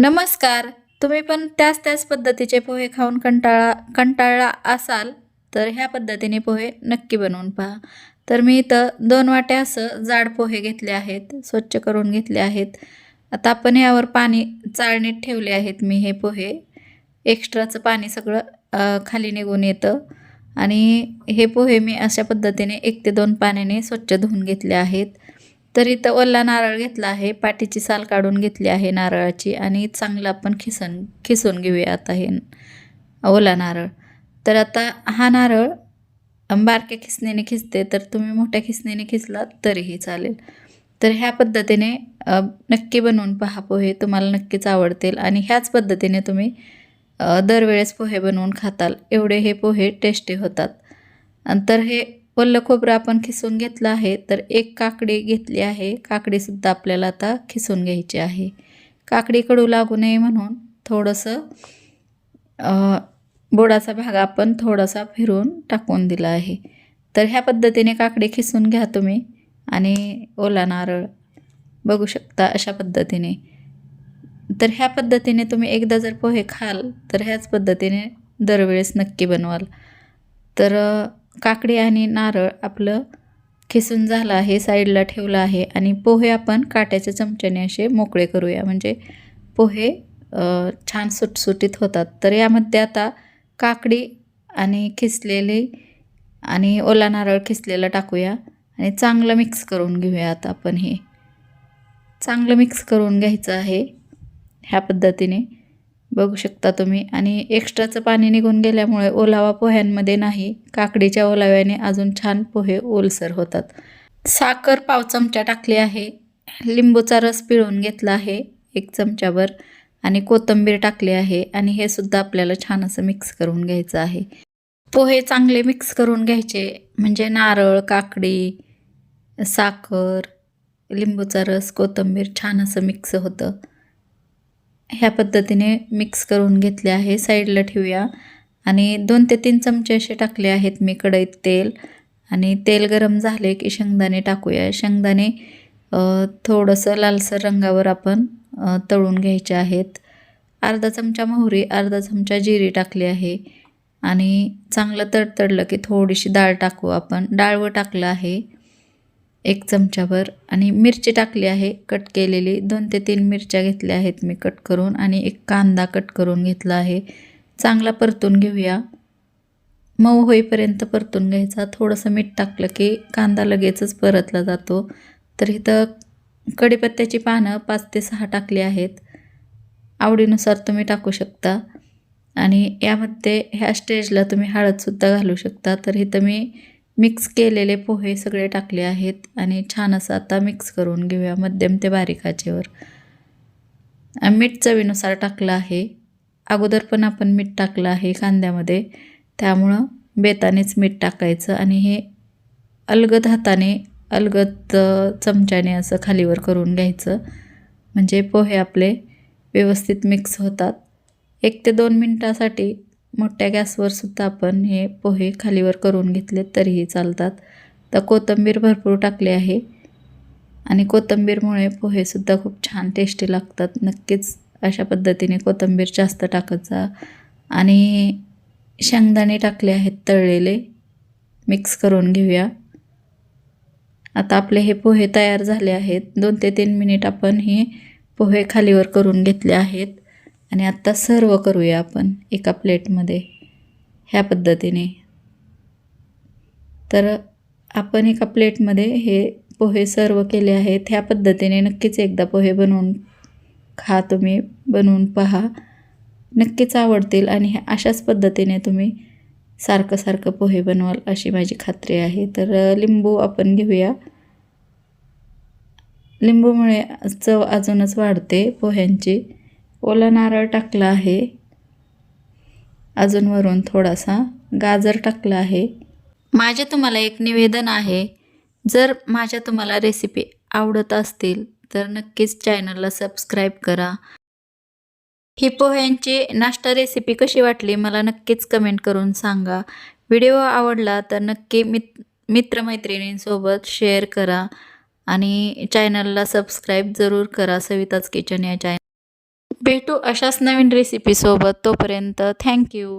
नमस्कार. तुम्ही पण त्याच त्याच पद्धतीचे पोहे खाऊन कंटाळा कंटाळला असाल तर ह्या पद्धतीने पोहे नक्की बनवून पहा. तर मी इथं दोन वाट्या असं जाड पोहे घेतले आहेत स्वच्छ करून घेतले आहेत. आता आपण यावर पाणी चाळणीत ठेवले आहेत मी हे पोहे. एक्स्ट्राचं पाणी सगळं खाली निघून येतं. आणि हे पोहे मी अशा पद्धतीने एक ते दोन पाण्याने स्वच्छ धुवून घेतले आहेत. तर इथं ओला नारळ घेतला आहे पाठीची साल काढून घेतली आहे नारळाची आणि चांगलं आपण खिसन खिसून घेऊया आता हे ओला नारळ. तर आता हा नारळ बारक्या खिसणीने खिसते तर तुम्ही मोठ्या खिसणीने खिसला तरीही चालेल. तर ह्या पद्धतीने नक्की बनवून पहा पोहे तुम्हाला नक्कीच आवडतील. आणि ह्याच पद्धतीने तुम्ही दरवेळेस पोहे बनवून खाताल. एवढे हे पोहे टेस्टी होतात. आणि तर हे ओलं खोबरं आपण खिसून घेतलं आहे तर एक काकडी घेतली आहे. काकडीसुद्धा आपल्याला आता खिसून घ्यायची आहे. काकडी कडू लागू नये म्हणून थोडंसं बोडाचा भाग आपण थोडासा फिरून टाकून दिला आहे. तर ह्या पद्धतीने काकडी खिसून घ्या तुम्ही आणि ओला नारळ बघू शकता अशा पद्धतीने. तर ह्या पद्धतीने तुम्ही एकदा जर पोहे खाल तर ह्याच पद्धतीने दरवेळेस नक्की बनवाल. तर काकडी आणि नारळ आपलं खिसून झालं आहे साईडला ठेवलं आहे आणि पोहे आपण काट्याच्या चमच्याने असे मोकळे करूया. म्हणजे पोहे छान सुटसुटीत होतात. तर यामध्ये आता काकडी आणि खिसलेली आणि ओला नारळ खिसलेला टाकूया आणि चांगलं मिक्स करून घेऊया आता आपण हे. चांगलं मिक्स करून घ्यायचं आहे ह्या पद्धतीने. बघू शकता तुम्ही. आणि एक्स्ट्राचं पाणी निघून गेल्यामुळे ओलावा पोह्यांमध्ये नाही काकडीच्या ओलाव्याने अजून छान पोहे ओलसर होतात. साखर पाव चमचा टाकली आहे. लिंबूचा रस पिळून घेतला आहे एक चमच्याभर आणि कोथिंबीर टाकली आहे आणि हे सुद्धा आपल्याला छान असं मिक्स करून घ्यायचं आहे. पोहे चांगले मिक्स करून घ्यायचे म्हणजे नारळ काकडी साखर लिंबूचा रस कोथिंबीर छान असं मिक्स होतं. ह्या पद्धतीने मिक्स करून घेतले आहे. साईडला ठेवूया. आणि दोन ते तीन चमचे असे टाकले आहेत मी कढईत तेल. आणि तेल गरम झाले की शेंगदाणे टाकूया. शेंगदाणे थोडंसं लालसर रंगावर आपण तळून घ्यायचे आहेत. अर्धा चमचा मोहरी अर्धा चमचा जिरी टाकली आहे. आणि चांगलं तडतडलं की थोडीशी डाळ टाकू आपण. डाळवं टाकलं आहे. एक चमचाभर आणि मिरची टाकली आहे कट केलेली. दोन ते तीन मिरच्या घेतल्या आहेत मी कट करून आणि एक कांदा कट करून घेतला आहे. चांगला परतून घेऊया. मऊ होईपर्यंत परतून घ्यायचा. थोडंसं मीठ टाकलं की कांदा लगेचच परतला जातो. तर इथं कढीपत्त्याची पानं पाच ते सहा टाकली आहेत. आवडीनुसार तुम्ही टाकू शकता. आणि यामध्ये ह्या स्टेजला तुम्ही हळदसुद्धा घालू शकता. तर इथं मी मिक्स केलेले पोहे सगळे टाकले आहेत आणि छान असं आता मिक्स करून घेऊया मध्यम ते बारीक आचेवर. मीठ चवीनुसार टाकलं आहे. अगोदर पण आपण मीठ टाकलं आहे कांद्यामध्ये. त्यामुळं बेतानेच मीठ टाकायचं आणि हे अलगद हाताने अलगद चमच्याने असं खालीवर करून घ्यायचं. म्हणजे पोहे आपले व्यवस्थित मिक्स होतात. एक ते दोन मिनटासाठी मोठ्या गॅसवर सुद्धा आपण हे पोहे खालीवर करून घेतले तरीही चालतात. तर कोथिंबीर भरपूर टाकली आहे. आणि कोथिंबीरमुळे पोहेसुद्धा खूप छान टेस्टी लागतात. नक्कीच अशा पद्धतीने कोथिंबीर जास्त टाकत जा. आणि शेंगदाणे टाकले आहेत तळलेले. मिक्स करून घेऊया. आता आपले हे पोहे तयार झाले आहेत. दोन ते तीन मिनिट आपण हे पोहे खालीवर करून घेतले आहेत. आणि आत्ता सर्व करूया आपण एका प्लेटमध्ये ह्या पद्धतीने. तर आपण एका प्लेटमध्ये हे पोहे सर्व केले आहेत. ह्या पद्धतीने नक्कीच एकदा पोहे बनवून खा तुम्ही बनवून पहा. नक्कीच आवडतील आणि अशाच पद्धतीने तुम्ही सारखं सारखं पोहे बनवाल अशी माझी खात्री आहे. तर लिंबू आपण घेऊया. लिंबूमुळे चव अजूनच वाढते पोह्यांची. ओला नारळ टाकला आहे. अजून वरून थोडासा गाजर टाकला आहे. माझे तुम्हाला एक निवेदन आहे. जर माझ्या तुम्हाला रेसिपी आवडत असतील तर नक्कीच चॅनलला सबस्क्राईब करा. ही पोह्यांची नाश्ता रेसिपी कशी वाटली मला नक्कीच कमेंट करून सांगा. व्हिडिओ आवडला तर नक्की मित मित्रमैत्रिणींसोबत शेअर करा. आणि चॅनलला सबस्क्राईब जरूर करा सविताच किचन या चॅनल भेटू अशाच नवीन रेसिपीसोबत तोपर्यंत थँक्यू